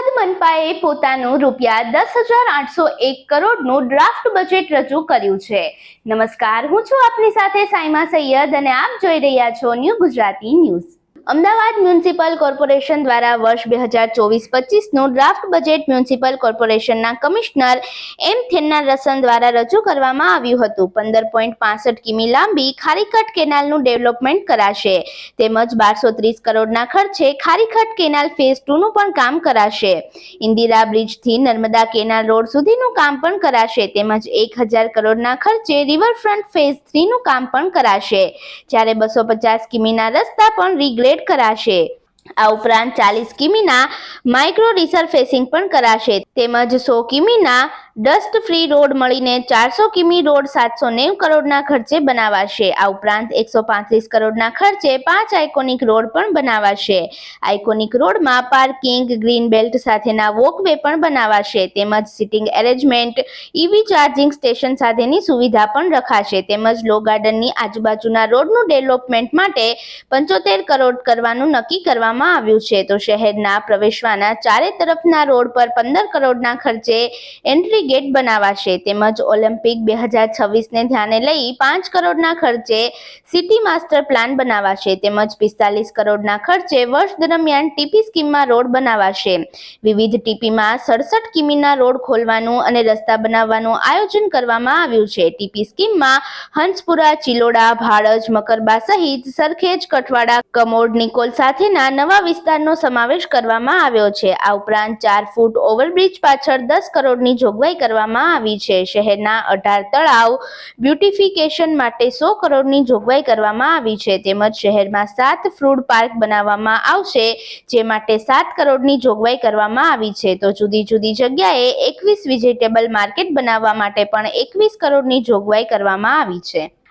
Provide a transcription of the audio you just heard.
અમદાવાદ મનપાએ પોતાનું રૂપિયા દસ હજાર આઠસો એક કરોડનું ડ્રાફ્ટ બજેટ રજૂ કર્યું છે. નમસ્કાર, હું છું આપની સાથે સાઈમા સૈયદ અને આપ જોઈ રહ્યા છો new Gujarati news. Ahmedabad municipal corporation દ્વારા વર્ષ બે હજાર ચોવીસ પચીસનું ડ્રાફ્ટ બજેટ મ્યુનિસિપલ કોર્પોરેશનના કમિશનર એમ થેન્ના રસન દ્વારા રજૂ કરવામાં આવ્યું હતું. પંદર પોઈન્ટ પાસઠ કિમી લાંબી ખારીકટ કેનાલનું ડેવલપમેન્ટ કરાશે. તેમજ બારસો ત્રીસ કરોડના ખર્ચે ખારીખટ કેનાલ ફેઝ ટુનું પણ કામ કરાશે. ઇન્દિરા બ્રિજથી નર્મદા કેનાલ રોડ સુધીનું કામ પણ કરાશે. તેમજ એક હજાર કરોડના ખર્ચે રિવરફ્રન્ટ ફેઝ થ્રીનું કામ પણ કરાશે. જ્યારે બસો પચાસ કિમીના રસ્તા પણ રીગ્રેડ કરાશે. આ ઉપરાંત ચાલીસ કિમીના માઇક્રો રિસર્ફેસિંગ પણ કરાશે. તેમજ સો કિમીના ડસ્ટ ફ્રી રોડ મળીને ચારસો કિમી રોડ સાતસો નેવું કરોડના ખર્ચે બનાવાશે. આ ઉપરાંત એકસો પાંત્રીસ કરોડના ખર્ચે પાંચ આઇકોનિક રોડ પણ બનાવાશે. આઇકોનિક રોડમાં પાર્કિંગ, ગ્રીન બેલ્ટ સાથેના વોકવે પણ બનાવાશે. તેમજ sitting arrangement EV charging station સાથેની સુવિધા પણ રખાશે. તેમજ લો ગાર્ડનની આજુબાજુના રોડનું ડેવલપમેન્ટ માટે પંચોતેર કરોડ કરવાનું નક્કી કરવામાં આવ્યું છે. તો શહેરના પ્રવેશવાના ચારે તરફના રોડ પર પંદર કરોડના ખર્ચે એન્ટ્રી ગેટ બનાવાશે. તેમજ ઓલિમ્પિક બે હજાર છવ્વીસને ધ્યાને લઈ પાંચ કરોડના ખર્ચે સિટી માસ્ટર પ્લાન બનાવાશે. તેમજ પિસ્તાલીસ કરોડના ખર્ચે વર્ષ દરમિયાન ટીપી સ્કીમમાં રોડ બનાવાશે. વિવિધ ટીપીમાં સડસઠ કિમીના રોડ ખોલવાનું અને રસ્તા બનાવવાનું આયોજન કરવામાં આવ્યું છે. ટીપી સ્કીમમાં હંસપુરા, ચિલોડા, ભાડજ, મકરબા સહિત સરખેજ, કઠવાડા કમોડ નિકોલ સાથેના નવા વિસ્તારનો સમાવેશ કરવામાં આવ્યો છે. આ ઉપરાંત ચાર ફૂટ ઓવરબ્રિજ પાછળ દસ કરોડની જોગવાઈ કરવામાં આવી છે. શહેરના અઢાર તળાવ બ્યુટિફિકેશન માટે સો કરોડની જોગવાઈ કરવામાં આવી છે. તેમજ શહેરમાં સાત ફ્રૂડ પાર્ક બનાવવામાં આવશે, જે માટે સાત કરોડની જોગવાઈ કરવામાં આવી છે. તો જુદી જુદી જગ્યાએ એકવીસ વેજીટેબલ માર્કેટ બનાવવા માટે પણ એકવીસ કરોડની જોગવાઈ કરવામાં આવી છે.